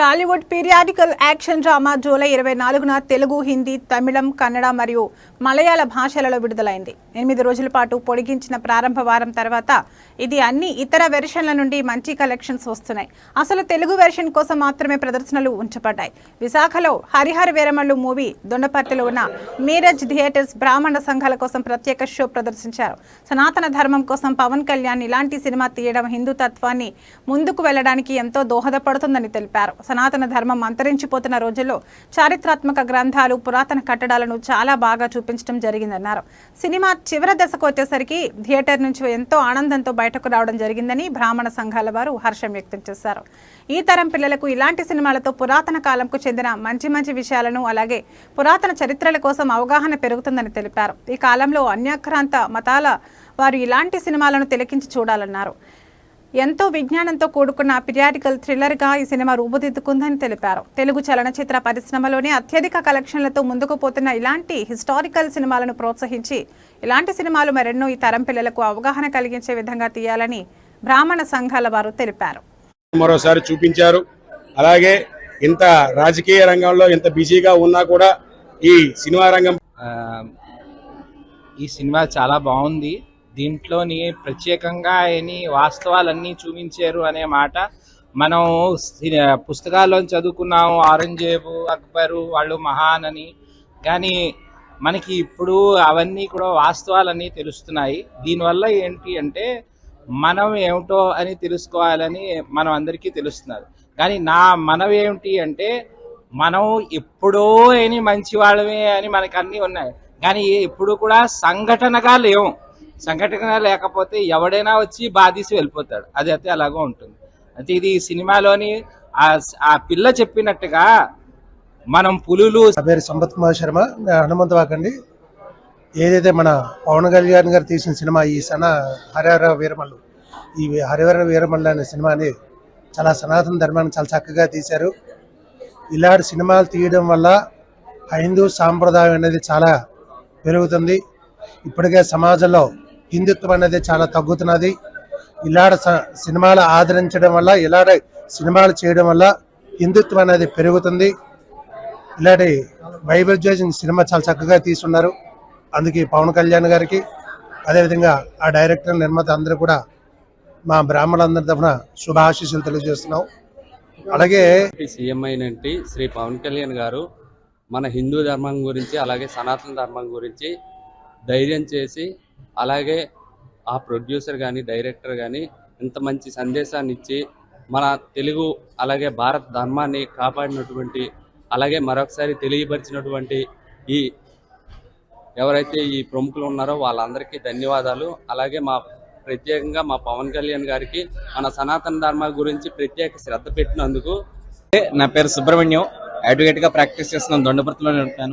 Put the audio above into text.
Tollywood periodical action drama July ఇరవై నాలుగున తెలుగు హిందీ తమిళం కన్నడ మరియు మలయాళ భాషలలో విడుదలైంది. ఎనిమిది రోజుల పాటు పొడిగించిన ప్రారంభ వారం తర్వాత ఇది అన్ని ఇతర వెర్షన్ల నుండి మంచి కలెక్షన్స్ వస్తున్నాయి. అసలు తెలుగు వెర్షన్ కోసం మాత్రమే ప్రదర్శనలు ఉంచబడ్డాయి. విశాఖలో హరిహర వీరమల్లు మూవీ దొండపర్తిలో ఉన్న మీరజ్ థియేటర్స్ బ్రాహ్మణ సంఘాల కోసం ప్రత్యేక షో ప్రదర్శించారు. సనాతన ధర్మం కోసం పవన్ కళ్యాణ్ ఇలాంటి సినిమా తీయడం హిందూ తత్వాన్ని ముందుకు వెళ్ళడానికి ఎంతో దోహదపడుతుందని తెలిపారు. సనాతన ధర్మం అంతరించిపోతున్న రోజుల్లో చారిత్రాత్మక గ్రంథాలు పురాతన కట్టడాలను చాలా బాగా చూపించడం జరిగిందన్నారు. సినిమా చివరి దశకు వచ్చేసరికి థియేటర్ నుంచి ఎంతో ఆనందంతో బయటకు రావడం జరిగిందని బ్రాహ్మణ సంఘాల వారు హర్షం వ్యక్తం చేశారు. ఈ తరం పిల్లలకు ఇలాంటి సినిమాలతో పురాతన కాలంకు చెందిన మంచి మంచి విషయాలను అలాగే పురాతన చరిత్రల కోసం అవగాహన పెరుగుతుందని తెలిపారు. ఈ కాలంలో అన్యాక్రాంత మతాల వారు ఇలాంటి సినిమాలను తిలకించి చూడాలన్నారు. ఎంతో విజ్ఞానంతో కూడుకున్న పిరియాడికల్ థ్రిల్లర్గా ఈ సినిమా రూపుదిద్దుకుందని తెలిపారు. తెలుగు చలనచిత్ర పరిశ్రమలోనే అత్యధిక కలెక్షన్లతో ముందుకు పోతున్న ఇలాంటి హిస్టారికల్ సినిమాలను ప్రోత్సహించి ఇలాంటి సినిమాలు మరెన్నో ఈ తరం పిల్లలకు అవగాహన కలిగించే విధంగా తీయాలని బ్రాహ్మణ సంఘాల వారు తెలిపారు. మరోసారి చూపించారు. అలాగే ఇంత రాజకీయ రంగంలో ఇంత బిజీగా ఉన్నా కూడా ఈ సినిమా రంగం ఈ సినిమా చాలా బాగుంది. దీంట్లోని ప్రత్యేకంగా ఆయన వాస్తవాలన్నీ చూపించారు అనే మాట మనం పుస్తకాల్లో చదువుకున్నాము ఔరంగజేబు అక్బరు వాళ్ళు మహాన్ అని. కానీ మనకి ఇప్పుడు అవన్నీ కూడా వాస్తవాలన్నీ తెలుస్తున్నాయి. దీనివల్ల ఏంటి అంటే మనం ఏమిటో అని తెలుసుకోవాలని మనం అందరికీ తెలుస్తున్నారు కానీ నా మనం ఏమిటి అంటే మనం ఎప్పుడో అని మంచి వాళ్ళమే అని మనకు అన్నీ ఉన్నాయి. కానీ ఎప్పుడు కూడా సంఘటనగా లేవు. సంఘటన లేకపోతే ఎవడైనా వచ్చి బాధీసి వెళ్ళిపోతాడు. అది అయితే అలాగో ఉంటుంది. అయితే ఇది సినిమాలోని ఆ ఆ పిల్ల చెప్పినట్టుగా మనం పులులు పేరు సంపత్ కుమార్ శర్మ. నేను హనుమంతవాకండి. ఏదైతే మన పవన్ కళ్యాణ్ గారు తీసిన సినిమా ఈ సన హరిహర వీరమల్లు ఈ హరిహర వీరమల్లు అనే సినిమాని చాలా సనాతన ధర్మాన్ని చాలా చక్కగా తీశారు. ఇలాంటి సినిమాలు తీయడం వల్ల హైందూ సాంప్రదాయం అనేది చాలా పెరుగుతుంది. ఇప్పటికే సమాజంలో హిందుత్వం అనేది చాలా తగ్గుతున్నది. ఇలాడ స- సినిమాలు ఆదరించడం వల్ల ఇలాడ సినిమాలు చేయడం వల్ల హిందుత్వం అనేది పెరుగుతుంది. ఇలాంటి వైవిధ్యం సినిమా చాలా చక్కగా తీసున్నారు అందుకే పవన్ కళ్యాణ్ గారికి అదేవిధంగా ఆ డైరెక్టర్ నిర్మాత అందరూ కూడా మా బ్రాహ్మణులందరి తరఫున శుభాశీస్సులు తెలియజేస్తున్నాం. అలాగే సీఎం అయినట్టి శ్రీ పవన్ కళ్యాణ్ గారు మన హిందూ ధర్మం గురించి అలాగే సనాతన ధర్మం గురించి ధైర్యం చేసి అలాగే ఆ ప్రొడ్యూసర్ కానీ డైరెక్టర్ కానీ ఇంత మంచి సందేశాన్ని ఇచ్చి మన తెలుగు అలాగే భారత ధర్మాన్ని కాపాడినటువంటి అలాగే మరొకసారి తెలియపరిచినటువంటి ఈ ఎవరైతే ఈ ప్రముఖులు ఉన్నారో వాళ్ళందరికీ ధన్యవాదాలు. అలాగే మా ప్రత్యేకంగా మా పవన్ కళ్యాణ్ గారికి మన సనాతన ధర్మ గురించి ప్రత్యేక శ్రద్ధ పెట్టినందుకు. నా పేరు సుబ్రహ్మణ్యం అడ్వకేట్గా ప్రాక్టీస్ చేస్తున్నాను దొండపర్తిలోనే ఉంటాను.